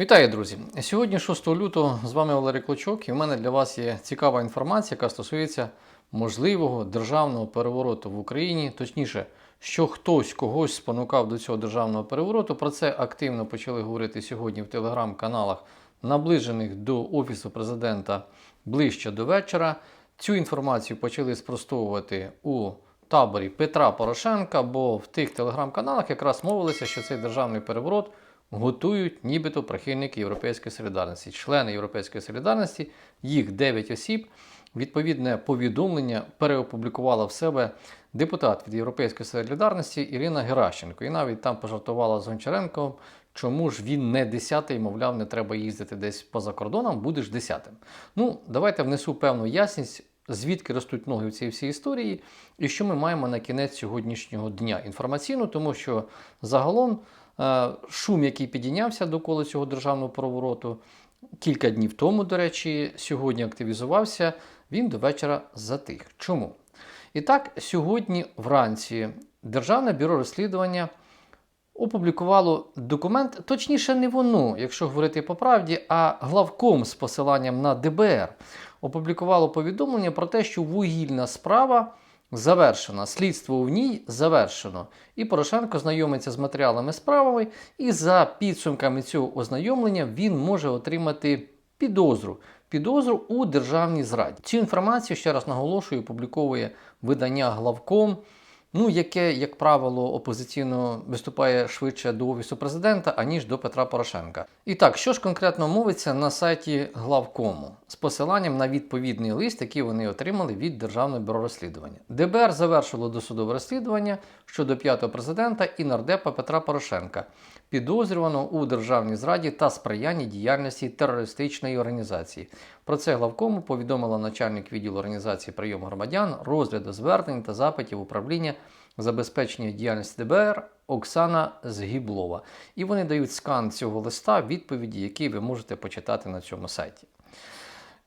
Вітаю, друзі! Сьогодні, 6 лютого, з вами Валерій Клочок, і в мене для вас є цікава інформація, яка стосується можливого державного перевороту в Україні, точніше, що хтось когось спонукав до цього державного перевороту. Про це активно почали говорити сьогодні в телеграм-каналах, наближених до Офісу президента ближче до вечора. Цю інформацію почали спростовувати у таборі Петра Порошенка, бо в тих телеграм-каналах якраз мовилися, що цей державний переворот готують нібито прихильники Європейської солідарності. Члени Європейської солідарності, їх 9 осіб. Відповідне повідомлення переопублікувала в себе депутат від Європейської солідарності Ірина Геращенко. І навіть там пожартувала з Гончаренком, чому ж він не десятий, мовляв, не треба їздити десь поза кордоном, будеш десятим. Ну, давайте внесу певну ясність. Звідки ростуть ноги в цій всій історії, і що ми маємо на кінець сьогоднішнього дня інформаційно, тому що загалом шум, який підійнявся довкола цього державного перевороту, кілька днів тому, до речі, сьогодні активізувався, він до вечора затих. Чому? І так, сьогодні вранці Державне бюро розслідування опублікувало документ, точніше, не воно, якщо говорити по правді, а главком з посиланням на ДБР опублікувало повідомлення про те, що вугільна справа завершена, слідство в ній завершено. І Порошенко знайомиться з матеріалами справи, і за підсумками цього ознайомлення він може отримати підозру. Підозру у державній зраді. Цю інформацію, ще раз наголошую, публіковує видання главком, ну, яке, як правило, опозиційно виступає швидше до Офісу президента, аніж до Петра Порошенка. І так, що ж конкретно мовиться на сайті главкому з посиланням на відповідний лист, який вони отримали від Державного бюро розслідування. ДБР завершило досудове розслідування щодо п'ятого президента і нардепа Петра Порошенка, підозрюваного у державній зраді та сприянні діяльності терористичної організації. Про це главкому повідомила начальник відділу організації прийому громадян, розгляду звернень та запитів управління забезпечення діяльності ДБР Оксана Згіблова. І вони дають скан цього листа, відповіді, які ви можете почитати на цьому сайті.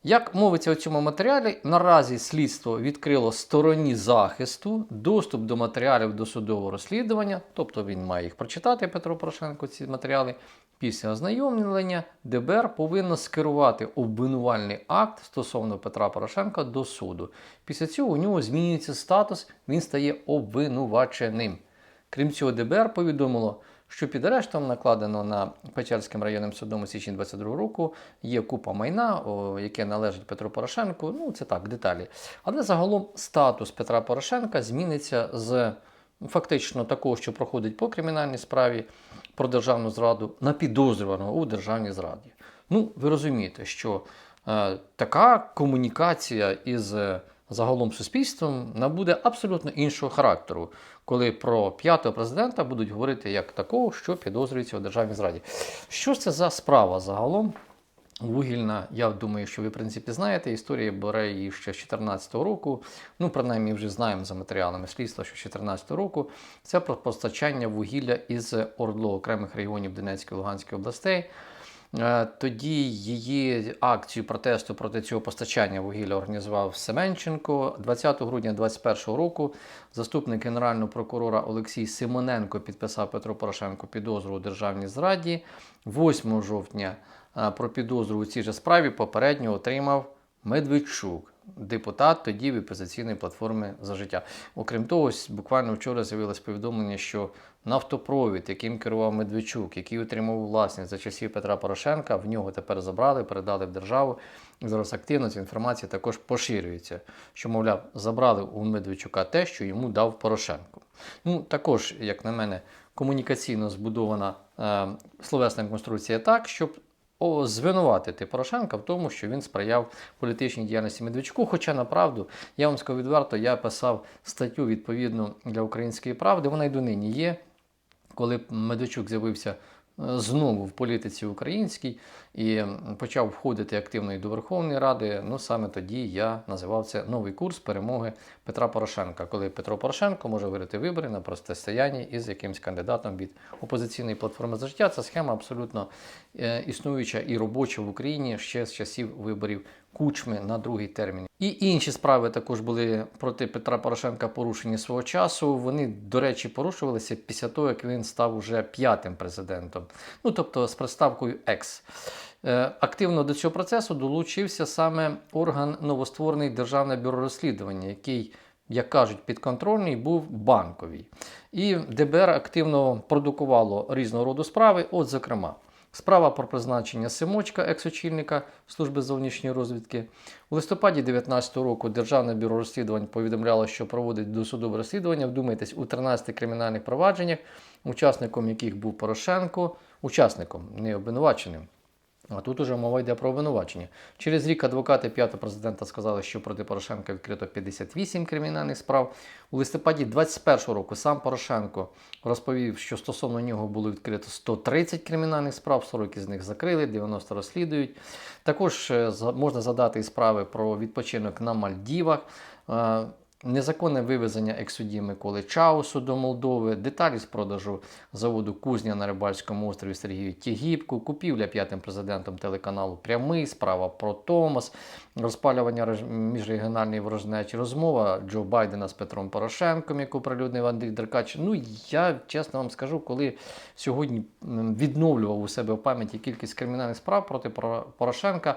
Як мовиться у цьому матеріалі, наразі слідство відкрило стороні захисту доступ до матеріалів досудового розслідування, тобто він має їх прочитати Петро Порошенко, ці матеріали. Після ознайомлення ДБР повинно скерувати обвинувальний акт стосовно Петра Порошенка до суду. Після цього у нього змінюється статус, він стає обвинуваченим. Крім цього, ДБР повідомило, що під арештом накладено на Печерським районним судом у січні 22 року є купа майна, яке належить Петру Порошенку. Ну, це так, деталі. Але загалом статус Петра Порошенка зміниться з фактично такого, що проходить по кримінальній справі про державну зраду, на підозрюваного у державній зраді. Ну, ви розумієте, що е, така комунікація із загалом суспільством набуде абсолютно іншого характеру, коли про п'ятого президента будуть говорити як такого, що підозрюється у державній зраді. Що це за справа загалом? Вугільна, я думаю, що ви, в принципі, знаєте, історія бере її ще з 2014 року. Ну, принаймні, вже знаємо за матеріалами слідства, що з 2014 року це про постачання вугілля із ОРДЛО окремих регіонів Донецької і Луганської областей. Е, Тоді її акцію протесту проти цього постачання вугілля організував Семенченко. 20 грудня 2021 року заступник генерального прокурора Олексій Симоненко підписав Петро Порошенко підозру у державній зраді. 8 жовтня е, про підозру у цій же справі попередньо отримав Медведчук, депутат тоді від опозиційної платформи за життя. Окрім того, буквально вчора з'явилось повідомлення, що нафтопровід, яким керував Медведчук, який отримав власність за часів Петра Порошенка, в нього тепер забрали, передали в державу. Зараз активно ця інформація також поширюється, що, мовляв, забрали у Медведчука те, що йому дав Порошенко. Ну, також, як на мене, комунікаційно збудована е, словесна конструкція так, щоб звинуватити Порошенка в тому, що він сприяв політичній діяльності Медведчуку. Хоча направду, я вам скажу відверто, я писав статтю відповідно для української правди. Вона й донині є. Коли Медведчук з'явився е, знову в політиці українській і почав входити активно і до Верховної Ради, ну саме тоді я називав це новий курс перемоги Петра Порошенка, коли Петро Порошенко може виграти вибори на протистоянні із якимсь кандидатом від опозиційної платформи за життя. Ця схема абсолютно е, існуюча і робоча в Україні ще з часів виборів кучми на другий термін. І інші справи також були проти Петра Порошенка порушені свого часу. Вони, до речі, порушувалися після того, як він став уже п'ятим президентом. Ну тобто з приставкою Екс. Е, Активно до цього процесу долучився саме орган новостворений Державне бюро розслідування, який, як кажуть, підконтрольний був банковий. І ДБР активно продукувало різного роду справи. От, зокрема, справа про призначення Симочка, екс-очільника служби зовнішньої розвідки. У листопаді 2019 року Державне бюро розслідувань повідомляло, що проводить досудове розслідування. Вдумайтесь, у 13 кримінальних провадженнях, учасником яких був Порошенко, учасником, не обвинуваченим. А тут уже мова йде про обвинувачення. Через рік адвокати п'ятого президента сказали, що проти Порошенка відкрито 58 кримінальних справ. У листопаді 2021 року сам Порошенко розповів, що стосовно нього було відкрито 130 кримінальних справ, 40 із них закрили, 90 розслідують. Також е, можна задати і справи про відпочинок на Мальдівах. Незаконне вивезення екс-судді Миколи Чаусу до Молдови, деталі з продажу заводу Кузня на Рибальському острові Сергію Тігіпку, купівля п'ятим президентом телеканалу Прямий, справа про Томас, розпалювання міжрегіональної ворожнечі, розмова Джо Байдена з Петром Порошенком, яку прилюднив Андрій Деркач. Ну я чесно вам скажу, коли сьогодні відновлював у себе в пам'яті кількість кримінальних справ проти Порошенка.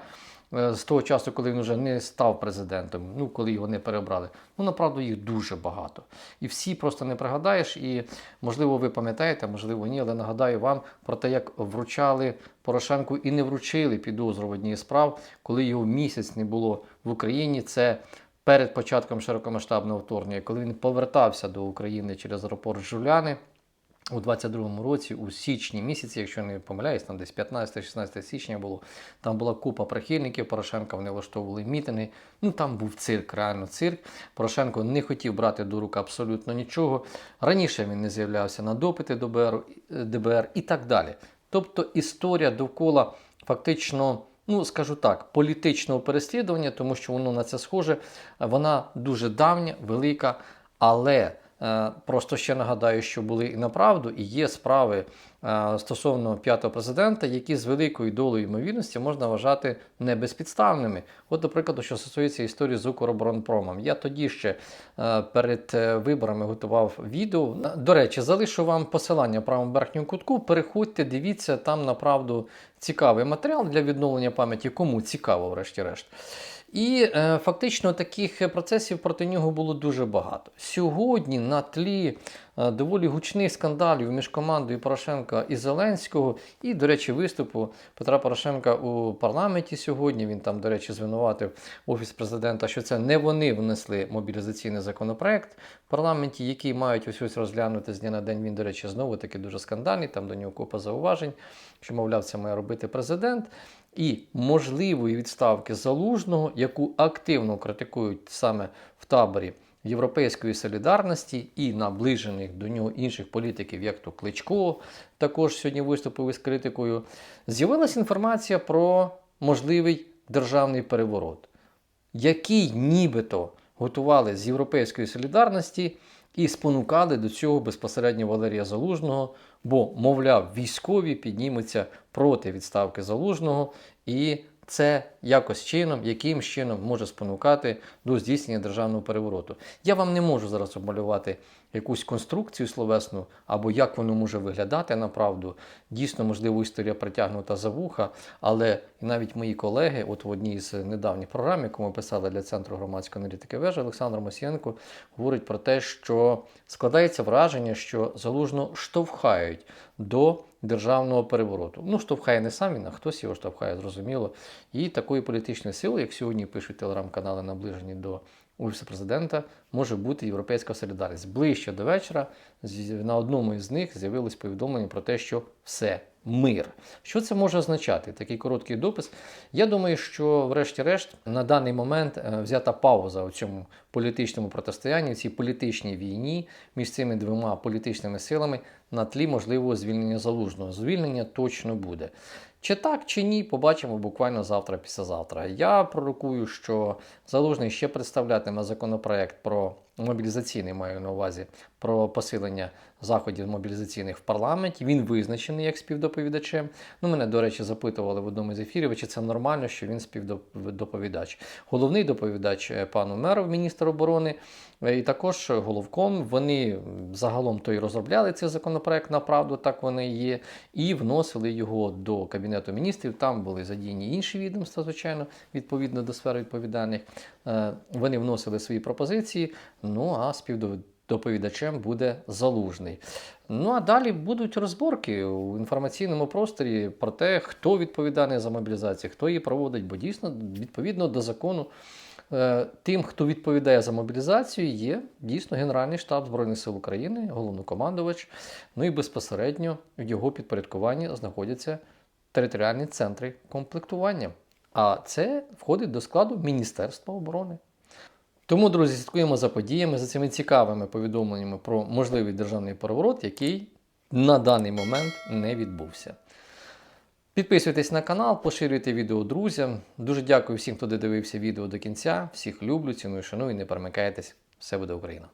Е, З того часу, коли він вже не став президентом, ну коли його не перебрали, ну направду їх дуже багато. І всі просто не пригадаєш. І можливо, ви пам'ятаєте, можливо, ні, але нагадаю вам про те, як вручали Порошенку і не вручили підозру в одній справ, коли його місяць не було в Україні. Це перед початком широкомасштабного вторгнення, коли він повертався до України через аеропорт Жуляни. У 22-му році, у січні місяці, якщо не помиляюсь, там десь 15-16 січня було, там була купа прихильників Порошенка, вони влаштовували мітинги. Ну там був цирк, реально цирк. Порошенко не хотів брати до рук абсолютно нічого. Раніше він не з'являвся на допити до БР, ДБР і так далі. Тобто історія довкола фактично. Ну, скажу так, політичного переслідування, тому що воно на це схоже, вона дуже давня, велика, але Просто ще нагадаю, що були і направду, і є справи е, стосовно п'ятого президента, які з великою долею ймовірності можна вважати небезпідставними. От, до прикладу, що стосується історії з Укроборонпромом. Я тоді ще е, перед е, виборами готував відео. Е, До речі, залишу вам посилання в правому верхньому кутку. Переходьте, дивіться, там направду цікавий матеріал для відновлення пам'яті, кому цікаво, врешті-решт. І е, фактично таких процесів проти нього було дуже багато. Сьогодні на тлі е, доволі гучних скандалів між командою Порошенка і Зеленського, і, до речі, виступу Петра Порошенка у парламенті сьогодні. Він там, до речі, звинуватив офіс президента, що це не вони внесли мобілізаційний законопроект в парламенті, який мають ось ось розглянути з дня на день. Він, до речі, знову таки дуже скандальний. Там до нього купа зауважень, що мовляв, це має робити президент і можливої відставки залужного, яку активно критикують саме в таборі Європейської солідарності і наближених до нього інших політиків, як то Кличко, також сьогодні виступив із критикою. З'явилася інформація про можливий державний переворот, який нібито готували з Європейської солідарності і спонукали до цього безпосередньо Валерія Залужного, бо, мовляв, військові піднімуться проти відставки Залужного, і це якось чином, яким чином може спонукати до здійснення державного перевороту. Я вам не можу зараз обмалювати якусь конструкцію словесну або як воно може виглядати направду. Дійсно, можливо, історія притягнута за вуха, але навіть мої колеги, от в одній з недавніх програм, яку ми писали для Центру громадської аналітики вежа, Олександр Мосієнко говорить про те, що складається враження, що залужно штовхають до державного перевороту. Ну, штовхає не сам він, а хтось його штовхає, зрозуміло. І такої політичної сили, як сьогодні пишуть телеграм-канали, наближені до офісу президента, може бути європейська солідарність. Ближче до вечора на одному із них з'явилось повідомлення про те, що все. Мир. Що це може означати? Такий короткий допис. Я думаю, що, врешті-решт, на даний момент е, взята пауза у цьому політичному протистоянні, цій політичній війні між цими двома політичними силами на тлі можливого звільнення залужного. Звільнення точно буде. Чи так, чи ні, побачимо буквально завтра, післязавтра. Я пророкую, що залужний ще представлятиме законопроект про мобілізаційний, маю на увазі, про посилення заходів мобілізаційних в парламенті. Він визначений як співдоповідачем. Ну, мене, до речі, запитували в одному з ефірів, чи це нормально, що він співдоповідач. Головний доповідач е, пан Умеров, міністр оборони, е, і також головком. Вони загалом то й розробляли цей законопроект, направду так вони є, і вносили його до Кабінету міністрів. Там були задіяні інші відомства, звичайно, відповідно до сфери відповідальних. Е, Вони вносили свої пропозиції. Ну а співдоповідачем буде залужний. Ну а далі будуть розборки у інформаційному просторі про те, хто відповідальний за мобілізацію, хто її проводить, бо дійсно, відповідно до закону, е, тим, хто відповідає за мобілізацію, є дійсно Генеральний штаб Збройних сил України, головнокомандувач. Ну і безпосередньо в його підпорядкуванні знаходяться територіальні центри комплектування. А це входить до складу Міністерства оборони. Тому, друзі, слідкуємо за подіями, за цими цікавими повідомленнями про можливий державний переворот, який на даний момент не відбувся. Підписуйтесь на канал, поширюйте відео друзям. Дуже дякую всім, хто додивився відео до кінця. Всіх люблю, ціную, шаную, не перемикайтесь. Все буде Україна!